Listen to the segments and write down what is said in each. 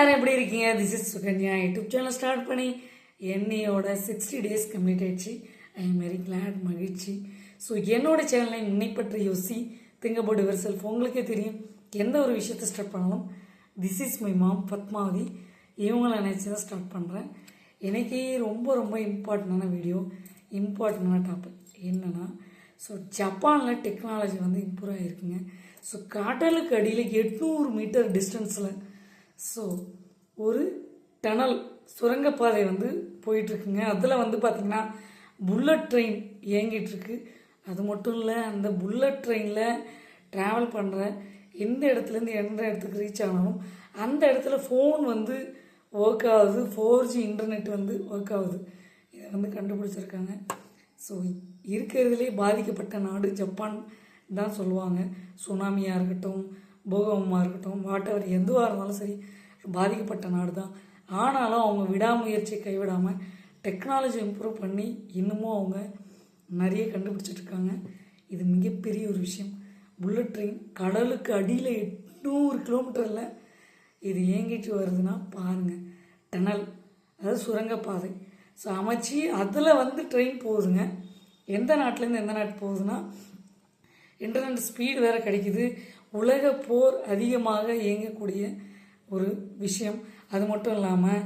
எல்லாரும் எப்படி இருக்கீங்க? This is Sukanya. YouTube channel start பண்ணி என்னையோட சிக்ஸ்டி டேஸ் கம்ப்ளீட் ஆயிடுச்சு. ஐ எம் வெரி கிளாட் மகிழ்ச்சி. ஸோ என்னோட சேனலை முன்னை பற்றி யோசி திங்க போட்டு யுவர் செல்ஃப் உங்களுக்கே தெரியும். எந்த ஒரு விஷயத்தை ஸ்டார்ட் பண்ணாலும் this is my mom Padmavathi. இவங்களை நினச்சி தான் ஸ்டார்ட் பண்ணுறேன் எனக்கு ரொம்ப ரொம்ப இம்பார்ட்டண்டான வீடியோ இம்பார்ட்டண்டான டாபிக் என்னென்னா ஸோ ஜப்பானில் டெக்னாலஜி வந்து இம்ப்ரூவ் ஆகிருக்குங்க ஸோ கடலுக்கு அடியில் எட்நூறு மீட்டர் டிஸ்டன்ஸில் ஸோ ஒரு டனல் சுரங்கப்பாதை வந்து போயிட்டுருக்குங்க. அதில் வந்து பார்த்திங்கன்னா புல்லட் ட்ரெயின் இயங்கிட்டுருக்கு. அது மட்டும் இல்லை அந்த புல்லட் ட்ரெயினில் ட்ராவல் பண்ணுற எந்த இடத்துலேருந்து எந்த இடத்துக்கு ரீச் ஆனாலும் அந்த இடத்துல ஃபோன் வந்து ஒர்க் ஆகுது. ஃபோர் ஜி இன்டர்நெட் வந்து ஒர்க் ஆகுது. இதை வந்து கண்டுபிடிச்சிருக்காங்க. ஸோ இருக்கிறதுலே பாதிக்கப்பட்ட நாடு ஜப்பான் தான் சொல்லுவாங்க. சுனாமியாக இருக்கட்டும் பூகம்பமாக இருக்கட்டும் வாட்டவர் எதுவாக இருந்தாலும் சரி பாதிக்கப்பட்ட நாடு தான் ஆனாலும் அவங்க விடாமுயற்சியை கைவிடாமல் டெக்னாலஜி இம்ப்ரூவ் பண்ணி இன்னமும் அவங்க நிறைய கண்டுபிடிச்சிட்டு இருக்காங்க இது மிகப்பெரிய ஒரு விஷயம். புல்லட் ட்ரெயின் கடலுக்கு அடியில் எட்நூறு கிலோமீட்டரில் இது இயங்கிட்டு வருதுன்னா பாருங்கள் டனல் அதாவது சுரங்கப்பாதை. ஸோ அமைச்சு அதில் வந்து ட்ரெயின் போகுதுங்க. எந்த நாட்டிலேருந்து எந்த நாட்டு போகுதுன்னா இன்டர்நெட் ஸ்பீடு வேறு கிடைக்குது. உலக போர் அதிகமாக இயங்கக்கூடிய ஒரு விஷயம். அது மட்டும் இல்லாமல்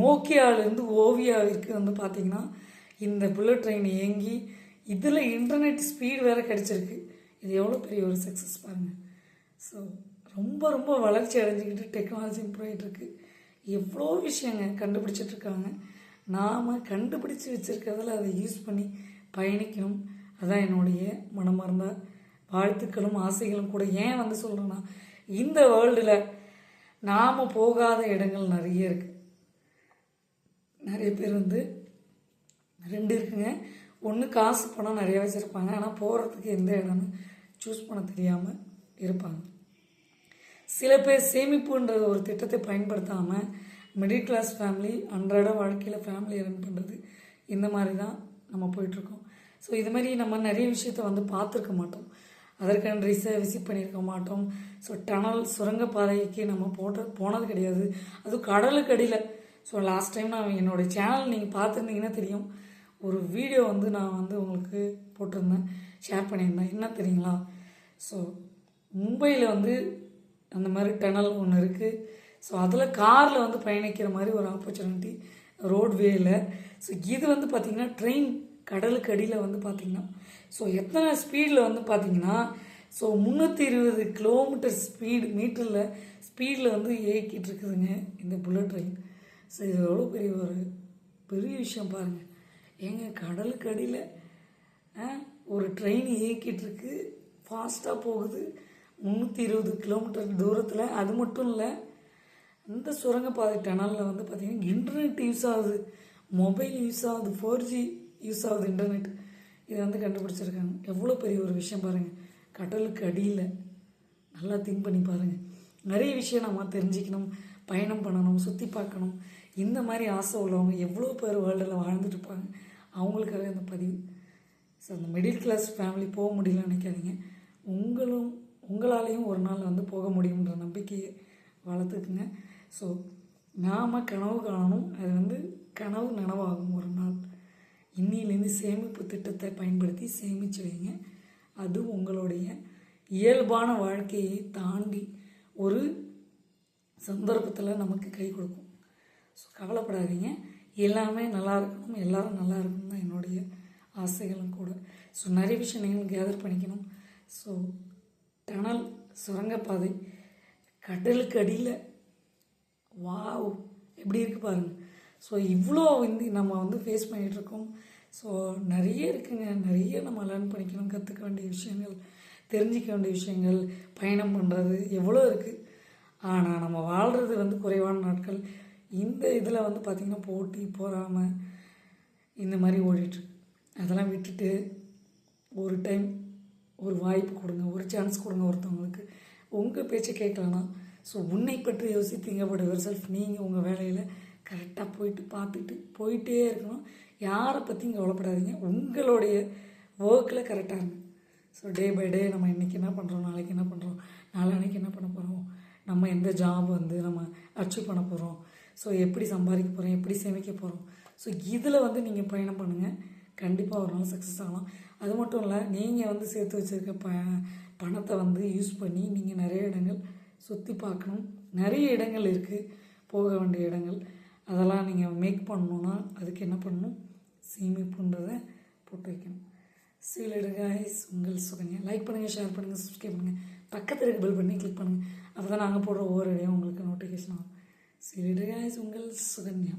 நோக்கியாவிலேருந்து ஓவியாவிற்கு வந்து பார்த்திங்கன்னா இந்த புல்லட் ட்ரெயின் இயங்கி இதில் இன்டர்நெட் ஸ்பீடு வேறு கிடச்சிருக்கு. இது எவ்வளோ பெரிய ஒரு சக்ஸஸ் பாருங்கள் ஸோ ரொம்ப ரொம்ப வளர்ச்சி அடைஞ்சிக்கிட்டு டெக்னாலஜி இம்ப்ரூவ் ஆகிட்டுருக்கு எவ்வளோ விஷயங்க கண்டுபிடிச்சிட்டு இருக்காங்க நாம் கண்டுபிடிச்சி வச்சுருக்கிறதுல அதை யூஸ் பண்ணி பயணிக்கணும். அதான் என்னுடைய மனமார்ந்த வாழ்த்துக்களும் ஆசைகளும் கூட ஏன் வந்து சொல்கிறேன்னா இந்த வேர்ல்டில் நாம் போகாத இடங்கள் நிறைய இருக்குது நிறைய பேர் வந்து ரெண்டு இருக்குங்க. ஒன்று காசு பணம் நிறைய வச்சுருப்பாங்க. ஆனால் போகிறதுக்கு எந்த இடம்னு சூஸ் பண்ண தெரியாமல் இருப்பாங்க. சில பேர் சேமிப்புன்ற ஒரு திட்டத்தை பயன்படுத்தாமல் மிடில் கிளாஸ் ஃபேமிலி அன்றாட வாழ்க்கையில் ஃபேமிலி ரன் பண்ணுறது இந்த மாதிரி தான் நம்ம போயிட்டுருக்கோம் ஸோ இது மாதிரி நம்ம நிறைய விஷயத்த வந்து பார்த்துருக்க மாட்டோம். அதற்கான ரிசை விசிட் பண்ணியிருக்க மாட்டோம். ஸோ டனல் சுரங்கப்பாதைக்கு நம்ம போட்ட போனது கிடையாது. அதுவும் கடலுக்கு அடியில். ஸோ லாஸ்ட் டைம் நான் என்னோடய சேனல் நீங்கள் பார்த்துருந்தீங்கன்னா தெரியும். ஒரு வீடியோ வந்து நான் வந்து உங்களுக்கு போட்டிருந்தேன். ஷேர் பண்ணியிருந்தேன். என்ன தெரியுங்களா? ஸோ மும்பையில் வந்து அந்த மாதிரி டனல் ஒன்று இருக்குது ஸோ அதில் காரில் வந்து பயணிக்கிற மாதிரி ஒரு ஆப்பர்ச்சுனிட்டி ரோட்வேயில் ஸோ இது வந்து பார்த்திங்கன்னா ட்ரெயின் கடலுக்கு அடியில் வந்து பார்த்திங்கன்னா ஸோ எத்தனை ஸ்பீடில் வந்து பார்த்திங்கன்னா ஸோ முந்நூற்றி இருபது கிலோமீட்டர் ஸ்பீடு மீட்டரில் ஸ்பீடில் வந்து இயக்கிட்டு இருக்குதுங்க இந்த புல்லட் ட்ரெயின் ஸோ இது எவ்வளோ பெரிய ஒரு பெரிய விஷயம் பாருங்கள் ஏங்க கடலுக்கு அடியில் ஒரு ட்ரெயின் இயக்கிட்டுருக்கு ஃபாஸ்ட்டாக போகுது. முந்நூற்றி இருபது கிலோமீட்டர் தூரத்தில் அது மட்டும் இல்லை இந்த சுரங்கப்பாதை டனலில் வந்து பார்த்திங்கன்னா இன்டர்நெட் யூஸ் ஆகுது. மொபைல் யூஸ் ஆகுது. ஃபோர் ஜி யூஸ் ஆகுது இன்டர்நெட் இதை வந்து கண்டுபிடிச்சிருக்காங்க. எவ்வளோ பெரிய ஒரு விஷயம் பாருங்கள் கடலுக்கு அடியில் நல்லா திங்க் பண்ணி பாருங்கள் நிறைய விஷயம் நம்ம தெரிஞ்சுக்கணும் பயணம் பண்ணணும் சுற்றி பார்க்கணும். இந்த மாதிரி ஆசை உள்ளவங்க எவ்வளோ பேர் வேர்ல்டில் வாழ்ந்துட்டு இருப்பாங்க. அவங்களுக்காக இந்த பதிவு. ஸோ அந்த மிடில் கிளாஸ் ஃபேமிலி போக முடியலன்னு நினைக்காதீங்க. உங்களும் உங்களாலேயும் ஒரு நாள் வந்து போக முடியுன்ற நம்பிக்கையை வளர்த்துக்குங்க. ஸோ நாம் கனவு காணணும். அது வந்து கனவு நனவாகும் ஒரு நாள். இன்னிலேருந்து சேமிப்பு திட்டத்தை பயன்படுத்தி சேமித்து வைங்க. அது உங்களுடைய இயல்பான வாழ்க்கையை தாண்டி ஒரு சந்தர்ப்பத்தில் நமக்கு கை கொடுக்கும். ஸோ கவலைப்படாதீங்க. எல்லாமே நல்லா இருக்கணும். எல்லாரும் நல்லா இருக்கணும் தான் என்னுடைய ஆசைகளும் கூட. ஸோ நிறைய விஷயம் நீங்கள் கேதர் பண்ணிக்கணும். ஸோ டனல் சுரங்கப்பாதை கடலுக்கு அடியில். வாவ் எப்படி இருக்குது பாருங்கள் ஸோ இவ்வளோ வந்து நம்ம வந்து ஃபேஸ் பண்ணிகிட்ருக்கோம் ஸோ நிறைய இருக்குங்க. நிறைய நம்ம லேர்ன் பண்ணிக்கணும் கற்றுக்க வேண்டிய விஷயங்கள் தெரிஞ்சிக்க வேண்டிய விஷயங்கள் பயணம் பண்ணுறது எவ்வளோ இருக்குது ஆனால் நம்ம வாழ்கிறது வந்து குறைவான நாட்கள். இந்த இதில் வந்து பார்த்திங்கன்னா போட்டி போகாமல் இந்த மாதிரி ஓடிட்டுருக்கு அதெல்லாம் விட்டுட்டு ஒரு டைம் ஒரு வாய்ப்பு கொடுங்க ஒரு சான்ஸ் கொடுங்க ஒருத்தவங்களுக்கு. உங்கள் பேச்சை கேட்கலன்னா ஸோ உன்னை பற்றி யோசித்தீங்க பட் யுவர் செல்ஃப் நீங்கள் உங்கள் வேலையில் கரெக்டாக போயிட்டு பார்த்துட்டு போயிட்டே இருக்கணும். யாரை பற்றியும் கவலைப்படாதீங்க. உங்களுடைய ஒர்க்கில் கரெக்டாக இருங்க. ஸோ டே பை டே நம்ம இன்றைக்கி என்ன பண்ணுறோம் நாளைக்கு என்ன பண்ணுறோம் நாளானைக்கு என்ன பண்ண போகிறோம் நம்ம எந்த ஜாப் வந்து நம்ம அச்சீவ் பண்ண போகிறோம் ஸோ எப்படி சம்பாதிக்க போகிறோம் எப்படி சேமிக்க போகிறோம் ஸோ இதில் வந்து நீங்கள் பயணம் பண்ணுங்கள் கண்டிப்பாக ஒரு நாள் சக்ஸஸ் ஆகலாம். அது மட்டும் இல்லை நீங்கள் வந்து சேர்த்து வச்சுருக்க ப பணத்தை வந்து யூஸ் பண்ணி நீங்கள் நிறைய இடங்கள் சுற்றி பார்க்கணும். நிறைய இடங்கள் இருக்குது போக வேண்டிய இடங்கள். அதெல்லாம் நீங்கள் மேக் பண்ணணுன்னா அதுக்கு என்ன பண்ணணும்? சேமிப்புன்றதை போட்டு வைக்கணும். சீலடு காய்ஸ் உங்கள் சுகன்யா. லைக் பண்ணுங்கள் ஷேர் பண்ணுங்கள் சப்ஸ்கிரைப் பண்ணுங்கள் பக்கத்தில் இருக்க பெல் பண்ணி கிளிக் பண்ணுங்கள் அப்போ தான் நாங்கள் போடுற ஒவ்வொரு இடையும் உங்களுக்கு நோட்டிஃபிகேஷன் ஆகும். சீலடு காய்ஸ் உங்கள் சுகன்யா.